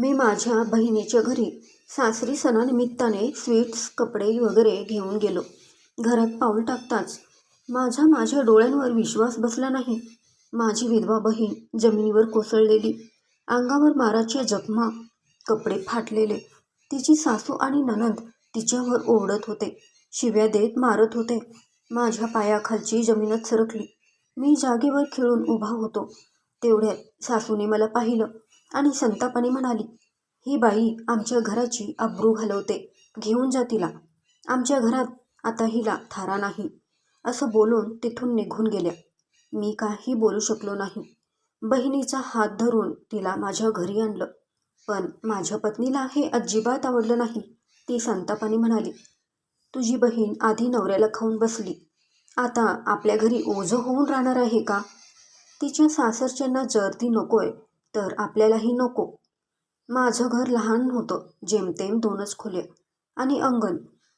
मी माझ्या बहिणीच्या घरी सासरी सणानिमित्ताने स्वीट्स कपडे वगैरे घेऊन गेलो. घरात पाऊल टाकताच माझ्या माझ्या डोळ्यांवर विश्वास बसला नाही. माझी विधवा बहीण जमिनीवर कोसळलेली अंगावर माराच्या जखमा कपडे फाटलेले तिची सासू आणि ननंद तिच्यावर ओरडत होते शिव्या देत मारत होते. माझ्या पायाखालची जमीनच सरकली. मी जागेवर खिळून उभा होतो. तेवढ्यात सासूने मला पाहिलं. आणि संतापाने म्हणाली ही बाई आमच्या घराची अब्रू घालवते घेऊन जा तिला. आमच्या घरात आता हिला थारा नाही. असं बोलून तिथून निघून गेल्या. मी काही बोलू शकलो नाही. बहिणीचा हात धरून तिला माझ्या घरी आणलं. पण माझ्या पत्नीला हे अजिबात आवडलं नाही. ती संतापाने म्हणाली तुझी बहीण आधी नवऱ्याला खाऊन बसली. आता आपल्या घरी ओझं होऊन राहणार आहे का? तिच्या सासरच्यांना जर ती नकोय तर आपल्यालाही नको. माझं घर लहान होतं जेमतेम दोनच खोले. आणि अंगण.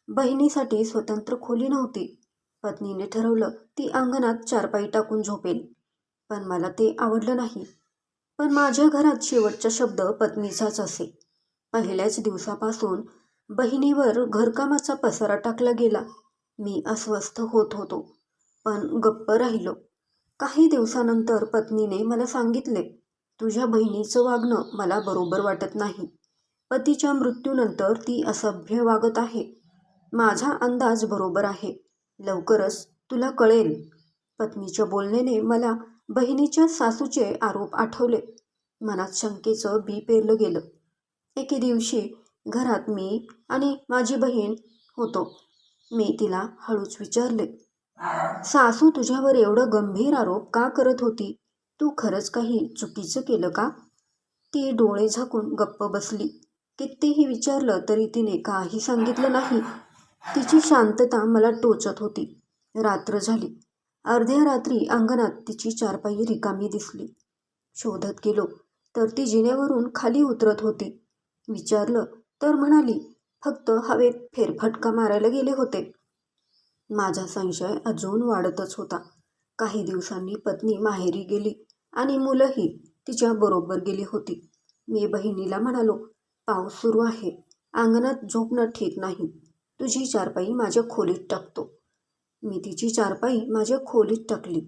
बहिणीसाठी स्वतंत्र खोली नव्हती. पत्नीने ठरवलं ती अंगणात चारपाई टाकून झोपेल. पण मला ते आवडलं नाही. पण माझ्या घरात शेवटचा शब्द पत्नीचाच असे. पहिल्याच दिवसापासून बहिणीवर घरकामाचा पसारा टाकला गेला. मी अस्वस्थ होत होतो. पण गप्प राहिलो. काही दिवसानंतर पत्नीने मला सांगितले तुझ्या बहिणीचं वागणं मला बरोबर वाटत नाही. पतीच्या मृत्यूनंतर ती असभ्य वागत आहे. माझा अंदाज बरोबर आहे. लवकरच तुला कळेल. पत्नीच्या बोलण्याने मला बहिणीच्या सासूचे आरोप आठवले. मनात शंकेचं बी पेरलं गेलं. एके दिवशी घरात मी आणि माझी बहीण होतो. मी तिला हळूच विचारले सासू तुझ्यावर एवढं गंभीर आरोप का करत होती? तू खरंच काही चुकीचं केलं का? ती डोळे झाकून गप्प बसली. कितीही विचारलं तरी तिने काही सांगितलं नाही. तिची शांतता मला टोचत होती. रात्र झाली. अर्ध्या रात्री अंगणात तिची चारपाई रिकामी दिसली. शोधत गेलो तर ती जिन्यावरून खाली उतरत होती. विचारलं तर म्हणाली फक्त हवेत फेरफटका मारायला गेले होते. माझा संशय अजून वाढतच होता. काही दिवसांनी पत्नी माहेरी गेली. आणि मुलंही तिच्या बरोबर गेली होती. मी बहिणीला म्हणालो पाऊस सुरू आहे. अंगणात झोपणं ठीक नाही. तुझी चारपाई माझ्या खोलीत टाकतो. मी तिची चारपाई माझ्या खोलीत टाकली.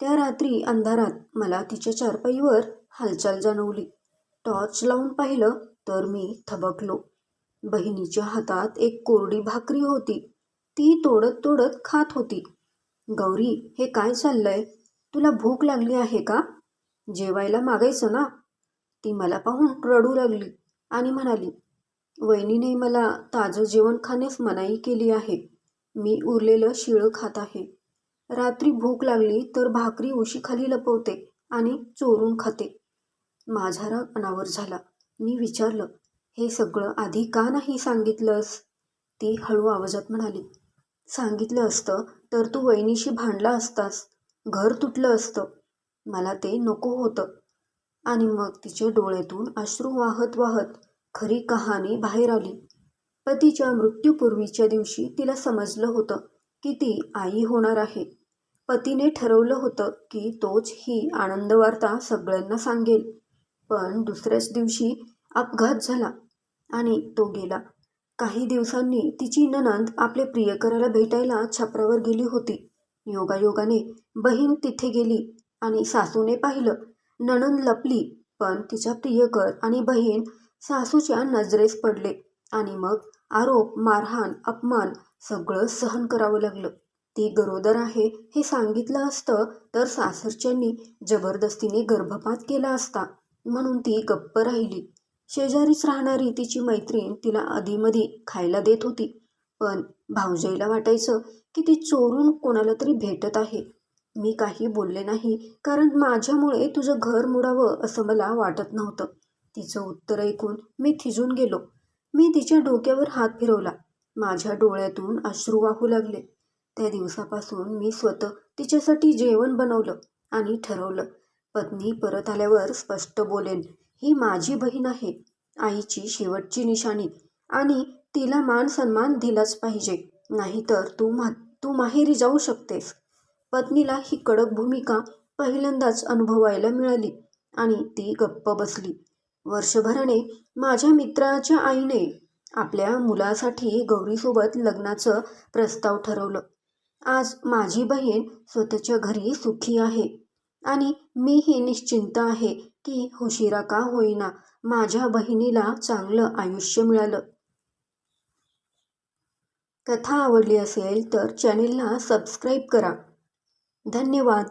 त्या रात्री अंधारात मला तिच्या चारपाईवर हालचाल जाणवली. टॉर्च लावून पाहिलं तर मी थबकलो. बहिणीच्या हातात एक कोरडी भाकरी होती. ती तोडत तोडत खात होती. गौरी हे काय चाललंय? तुला भूक लागली आहे का? जेवायला मागायचं ना? ती मला पाहून रडू लागली आणि म्हणाली वहिनीने मला ताजं जेवण खाण्यास मनाई केली आहे. मी उरलेलं शिळं खात आहे. रात्री भूक लागली तर भाकरी उशीखाली लपवते आणि चोरून खाते. माझा राग अनावर झाला. मी विचारलं हे सगळं आधी का नाही सांगितलंस? ती हळू आवाजात म्हणाली सांगितलं असतं तर तू वहिनीशी भांडला असतास. घर तुटलं असतं. मला ते नको होतं. आणि मग तिच्या डोळ्यातून अश्रू वाहत वाहत खरी कहाणी बाहेर आली. पतीच्या मृत्यूपूर्वीच्या दिवशी तिला समजलं होतं की ती आई होणार आहे. पतीने ठरवलं होतं की तोच ही आनंदवार्ता सगळ्यांना सांगेल. पण दुसऱ्याच दिवशी अपघात झाला आणि तो गेला. काही दिवसांनी तिची ननंद आपले प्रियकराला भेटायला छपरावर गेली होती. योगायोगाने बहीण तिथे गेली. आणि सासूने पाहिलं. नणंद लपली पण तिच्या प्रियकर आणि बहीण सासूच्या नजरेस पडले आणि मग आरोप मारहाण अपमान सगळं सहन करावं लागलं. ती गरोदर आहे हे सांगितलं असतं तर सासरच्यांनी जबरदस्तीने गर्भपात केला असता म्हणून ती गप्प राहिली. शेजारीच राहणारी तिची मैत्रीण तिला अधीमधी खायला देत होती. पण भाऊजाईला वाटायचं की ती चोरून कोणाला तरी भेटत आहे. मी काही बोलले नाही कारण माझ्यामुळे तुझं घर मुडावं असं मला वाटत नव्हतं. तिचं उत्तर ऐकून मी थिजून गेलो. मी तिच्या डोक्यावर हात फिरवला. माझ्या डोळ्यातून अश्रू वाहू लागले. त्या दिवसापासून मी स्वतः तिच्यासाठी जेवण बनवलं आणि ठरवलं. पत्नी परत आल्यावर स्पष्ट बोलेन ही माझी बहीण आहे. आईची शेवटची निशाणी आणि तिला मान सन्मान दिलाच पाहिजे. नाहीतर तू मा तू माहेरी जाऊ शकतेस. पत्नीला ही कडक भूमिका पहिल्यांदाच अनुभवायला मिळाली आणि ती गप्प बसली. वर्षभराने माझ्या मित्राच्या आईने आपल्या मुलासाठी गौरीसोबत लग्नाचं प्रस्ताव ठरवलं. आज माझी बहीण स्वतःच्या घरी सुखी आहे आणि मीही निश्चिंत आहे की हुशिरा का होईना माझ्या बहिणीला चांगलं आयुष्य मिळालं. कथा आवडली असेल तर चॅनेलला सबस्क्राईब करा. धन्यवाद.